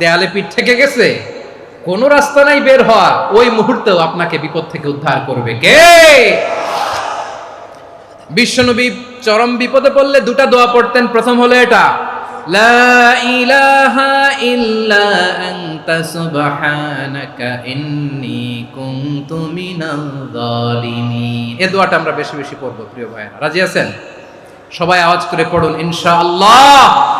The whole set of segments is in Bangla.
দেয়ালে পিঠ থেকে গেছে। কোনো রাস্তা নাই বের হওয়া ওই মুহূর্তেও আপনাকে বিপদ থেকে উদ্ধার করবে কে? বিশ্বনবী চরম বিপদে পড়লে দুটা দোয়া পড়তেন। প্রথম হলো এটা আমরা বেশি বেশি পড়ব, প্রিয় ভাইরা রাজি আছেন? সবাই আওয়াজ করে পড়ুন, ইনশাআল্লাহ।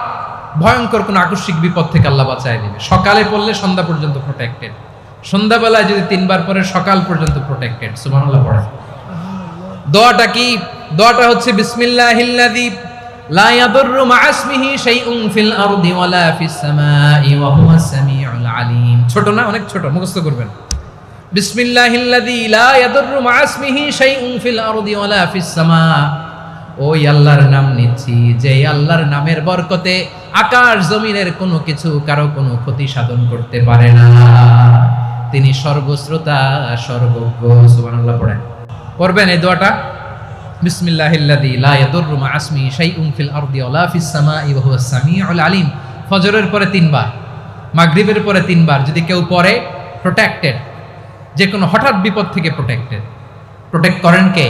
ভয়ঙ্কর কোনো আকস্মিক বিপদ থেকে আল্লাহ বাঁচায় দিবে। সকালে পড়লে সন্ধ্যা পর্যন্ত প্রোটেক্টেড সন্ধ্যাবেলায় যদি তিনবার পরে সকাল পর্যন্ত প্রোটেক্টেড সুবহানাল্লাহ পড়ে দোয়াটা কি? দোয়াটা হচ্ছে, বিসমিল্লাহিল্লাযী লা আলিম। ছোট না, অনেক ছোট, মুখস্থ করবেন। বিসমিল্লাহিল্লাযী লা ওই আল্লাহর নাম নিচ্ছি যে আল্লাহর নামের বরকতে আকাশ জমিনের কোনো কিছু কারও কোনো ক্ষতি সাধন করতে পারে না। তিনি সর্বশ্রোতা, সর্বজ্ঞ, সুবহানাল্লাহ পড়েন। পড়বেন এই দোয়াটা? বিসমিল্লাহিল্লাযী লা ইয়াদুররু মা ইসমিহি শাইউন ফিল আরদি ওয়ালা ফিস সামাই ওয়া হুয়াস সামিউল আলিম। ফজরের পরে তিনবার, মাগরিবের পরে তিনবার যদি কেউ পড়ে প্রোটেক্টেড যে কোনো হঠাৎ বিপদ থেকে প্রোটেক্টেড প্রোটেক্ট করেন কে?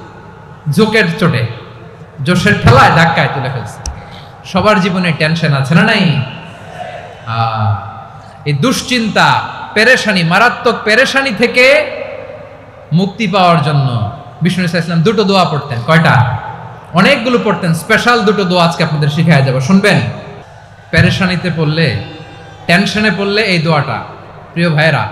জোকের চোটে, জোশের ঠেলায় ধাক্কায় তুলে ফেলছে। সবার জীবনে টেনশন আছে না নাই? এই দুশ্চিন্তা, পেরেশানি, মারাত্মক পেরেশানি থেকে মুক্তি পাওয়ার জন্য বিষ্ণু ইসা ইসলাম দুটো দোয়া পড়তেন। কয়টা? অনেকগুলো পড়তেন। স্পেশাল দুটো দোয়া আজকে আপনাদের শিখায় যাব। শুনবেন? পেরেশানিতে পড়লে, টেনশনে পড়লে এই দোয়াটা। প্রিয় ভাইরা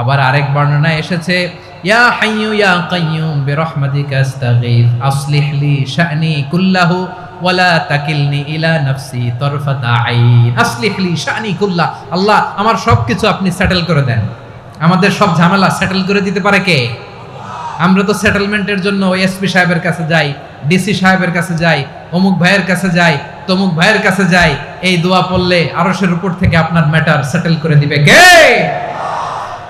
আবার আরেক বর্ণনায় এসেছে, ইয়া শা'নি কুল্লাহু ওয়ালা তাকিলনি ইলা নাফসি শা'নি কুল্লাহ, আল্লাহ আমার সবকিছু আপনি সেটেল করে দেন। আমাদের সব ঝামেলা সেটেল করে দিতে পারে কে? আমরা তো সেটেলমেন্টের জন্য এসপি সাহেবের কাছে যাই ডিসি সাহেবের কাছে যাই, অমুক ভাইয়ের কাছে যাই, তমুক ভাইয়ের কাছে যাই, এই দোয়া পড়লে আরশের উপর থেকে আপনার ম্যাটার সেটেল করে দিবে কে?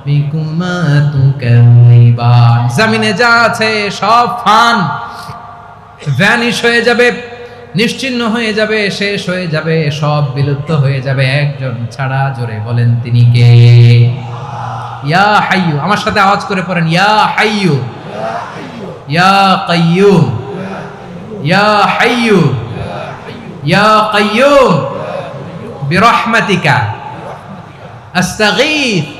রাব্বিকুমা তুকাযিবান জমিনে যা আছে সব ফান। ভ্যানিশ হয়ে যাবে নিশ্চিহ্ন হয়ে যাবে, শেষ হয়ে যাবে, সব বিলুপ্ত হয়ে যাবে। একজন ছাড়া জোরে বলেন তিনি কে? ইয়া হাইয়ু। আমার সাথে আওয়াজ করে পড়েন। ইয়া হাইয়ু। ইয়া কাইয়ুম। ইয়া হাইয়ু। ইয়া কাইয়ুম। বিরহমাতিকা। আস্তাগীথ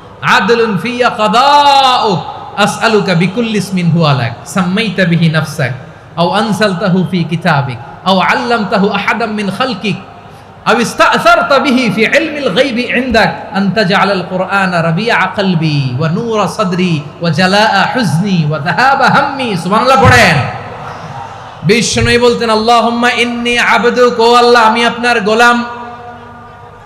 عدل في قضاءك أسألك بكل اسم هو لك. سميت به نفسك. أو أنزلته في كتابك. أو علمته أحدا من خلقك. أو استأثرت به في علم الغيب عندك. أن تجعل القرآن ربيع قلبي ونور صدري وجلاء حزني وذهاب همي. سبحان الله قرآن بشنو يقولتن اللهم إني عبدك والله أمي أبنار غلام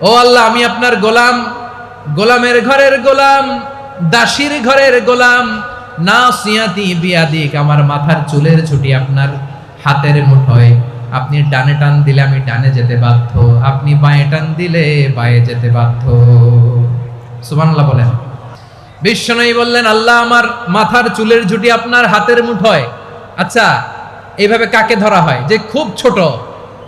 ও আল্লাহ, আমি আপনার গোলাম। গোলামের ঘরের গোলাম, দাসীর ঘরের গোলাম। না সিয়াতি বিয়াদিক, আমার মাথার চুলের ছুটি আপনার হাতের মুঠোয়। আপনি ডানে টান দিলে আমি ডানে যেতে বাধ্য। আপনি বাঁয়ে টান দিলে বাঁয়ে যেতে বাধ্য। সুবহানাল্লাহ বলেন। বিশ্বনয়ী বললেন, আল্লাহ, আমার মাথার চুলের ঝুটি আপনার হাতের মুঠোয়। আচ্ছা এইভাবে কাকে ধরা হয়? যে খুব ছোট,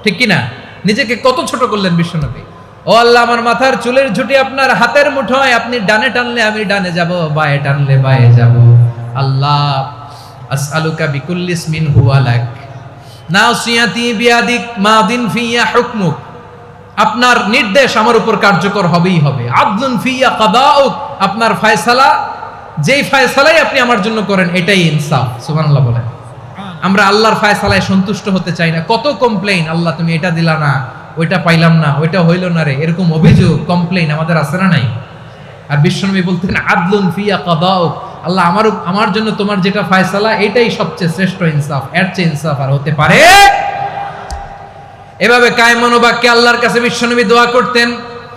ঠিক কি না নিজেকে কত ছোট করলেন বিশ্বনবী? ও আল্লাহ, আমার মাথার চুলের ঝুটি আপনার হাতের মুঠোয়। আপনি ডানে টানলে আমি ডানে যাব, বায়ে টানলে বায়ে যাব। আল্লাহ, আসআলুকা বিকুল্লিস মিন হুয়ালাক নাসিয়াতি বিয়াদিক মাদিন ফিয়া হুকমুক। আপনার নির্দেশ আমার উপর কার্যকর হবেই হবে। আদলুন ফিয়া কাদাউক। আপনার ফায়সালা, যেই ফায়সালাই আপনি আমার জন্য করেন, এটাই ইনসাফ। সুবহানাল্লাহ বলেন। আমরা আল্লাহর ফায়সালায় সন্তুষ্ট হতে চাই না। কত কমপ্লেইন আল্লাহ তুমি এটা দিলা না। ওইটা পাইলাম না, ওইটা হইল না রে। এরকম অভিযোগ কমপ্লেন আমাদের আছে না নাই? আর বিশ্বনবী বলতেন, আদলুন ফিয়া কাদাও আল্লাহ আমার আমার জন্য তোমার যেটা ফায়সালা, এটাই সবচেয়ে শ্রেষ্ঠ ইনসাফ, এর চেয়ে ইনসাফ আর হতে পারে? এভাবে কায়মনোবাক্যে আল্লাহর কাছে বিশ্বনবী দোয়া করতেন।